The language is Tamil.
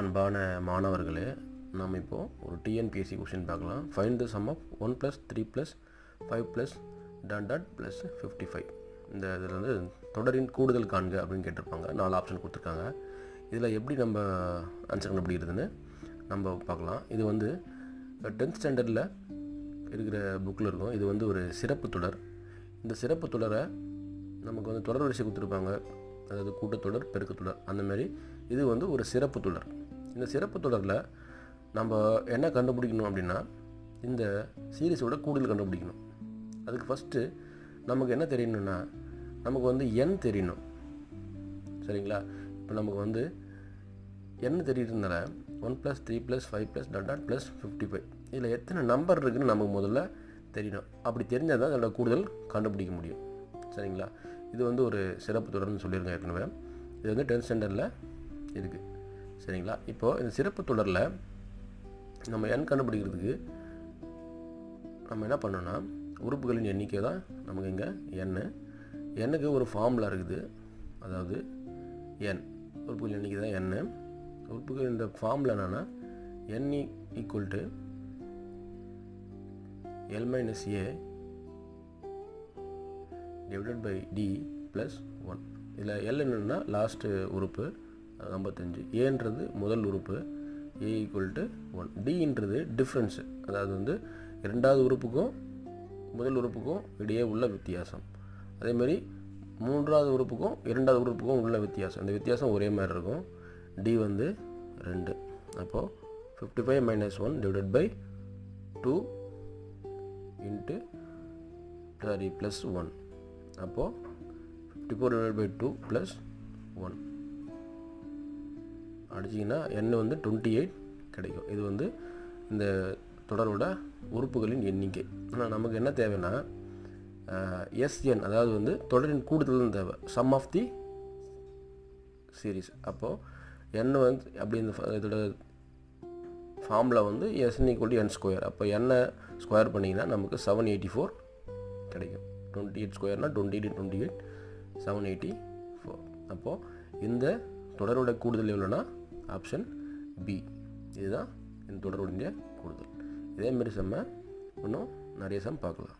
அன்பான மாணவர்களே நாம் இப்போது ஒரு டிஎன்பிஎஸ்சி கொஷின் பார்க்கலாம். Find the sum of one plus three plus five plus dot dot plus fifty five இந்த இதில் வந்து தொடரின் கூடுதல் காண்க அப்படின்னு கேட்டிருப்பாங்க. நாலு ஆப்ஷன் கொடுத்துருக்காங்க. இதில் எப்படி நம்ம ஆன்சர் கண்டுபிடிக்கிறதுன்னு நம்ம பார்க்கலாம். இது வந்து டென்த் ஸ்டாண்டர்டில் இருக்கிற புக்கில் இருக்கும். இது வந்து ஒரு சிறப்பு தொடர். இந்த சிறப்பு தொடரை நமக்கு வந்து தொடர் வரிசை கொடுத்துருப்பாங்க. அதாவது கூட்டத்தொடர் பெருக்கத்தொடர் அந்த மாதிரி இது வந்து ஒரு சிறப்பு தொடர். இந்த சிறப்பு தொடரில் நம்ம என்ன கண்டுபிடிக்கணும் அப்படின்னா இந்த சீரிஸோட கூடுதல் கண்டுபிடிக்கணும். அதுக்கு ஃபஸ்ட்டு நமக்கு என்ன தெரியணும்னா நமக்கு வந்து எண் தெரியணும். சரிங்களா? இப்போ நமக்கு வந்து என்ன தெரியுதுனால one plus three plus five plus dot dot plus fifty five இதில் எத்தனை நம்பர் இருக்குதுன்னு நமக்கு முதல்ல தெரியணும். அப்படி தெரிஞ்சால் தான் அதோட கூடுதல் கண்டுபிடிக்க முடியும். சரிங்களா? இது வந்து ஒரு சிறப்பு தொடர்னு சொல்லியிருக்கேன் ஏற்கனவே. இது வந்து டென்த் ஸ்டாண்டர்டில் இருக்குது சரிங்களா? இப்போது இந்த சிறப்பு தொடரில் நம்ம எண் கண்டுபிடிக்கிறதுக்கு நம்ம என்ன பண்ணோன்னா உறுப்புகளின் எண்ணிக்கை தான் நமக்கு இங்கே எண் எண்ணுக்கு ஒரு ஃபார்முலா இருக்குது. அதாவது எண் உறுப்புகள் எண்ணிக்கை தான் எண் உறுப்புகள் இந்த ஃபார்முலா என்னென்னா n equal to l minus a divided by d plus one இதில் எல் என்னென்னா லாஸ்ட்டு உறுப்பு. ஐம்பத்தஞ்சு. ஏன்றது முதல் உறுப்பு ஏ ஈக்குவல் டு ஒன் டின்றது டிஃப்ரென்ஸு அதாவது வந்து இரண்டாவது உறுப்புக்கும் முதல் உறுப்புக்கும் இடையே உள்ள வித்தியாசம். அதேமாதிரி மூன்றாவது உறுப்புக்கும் இரண்டாவது உறுப்புக்கும் உள்ள வித்தியாசம். இந்த வித்தியாசம் ஒரே மாதிரி இருக்கும். டி வந்து ரெண்டு. அப்போது fifty five minus one divided by two into sorry plus one அப்போது fifty four divide by two plus one அடிச்சிங்கன்னா எண்ணெய் வந்து டுவெண்ட்டி எயிட் கிடைக்கும். இது வந்து இந்த தொடரோட உறுப்புகளின் எண்ணிக்கை. ஆனால் நமக்கு என்ன தேவைன்னா எஸ்என் அதாவது வந்து தொடரின் கூடுதல் தேவை. சம் ஆஃப் தி சீரீஸ் அப்போது என் வந்து அப்படி இந்த இதோட ஃபார்மில் வந்து எஸ்என் ஈக்குவல் என் ஸ்கொயர் அப்போ எண்ணெய் ஸ்கொயர் பண்ணிங்கன்னா நமக்கு செவன் எயிட்டி ஃபோர் கிடைக்கும். Twenty eight ஸ்கொயர்னால் twenty eight twenty eight seven eighty four அப்போது இந்த தொடரோட கூடுதல் எவ்வளோனா ஆப்ஷன் பி இதுதான் இந்த தொடருடைய கூடுதல். இதேமாரி செம்ம இன்னும் நிறைய சம் பார்க்கலாம்.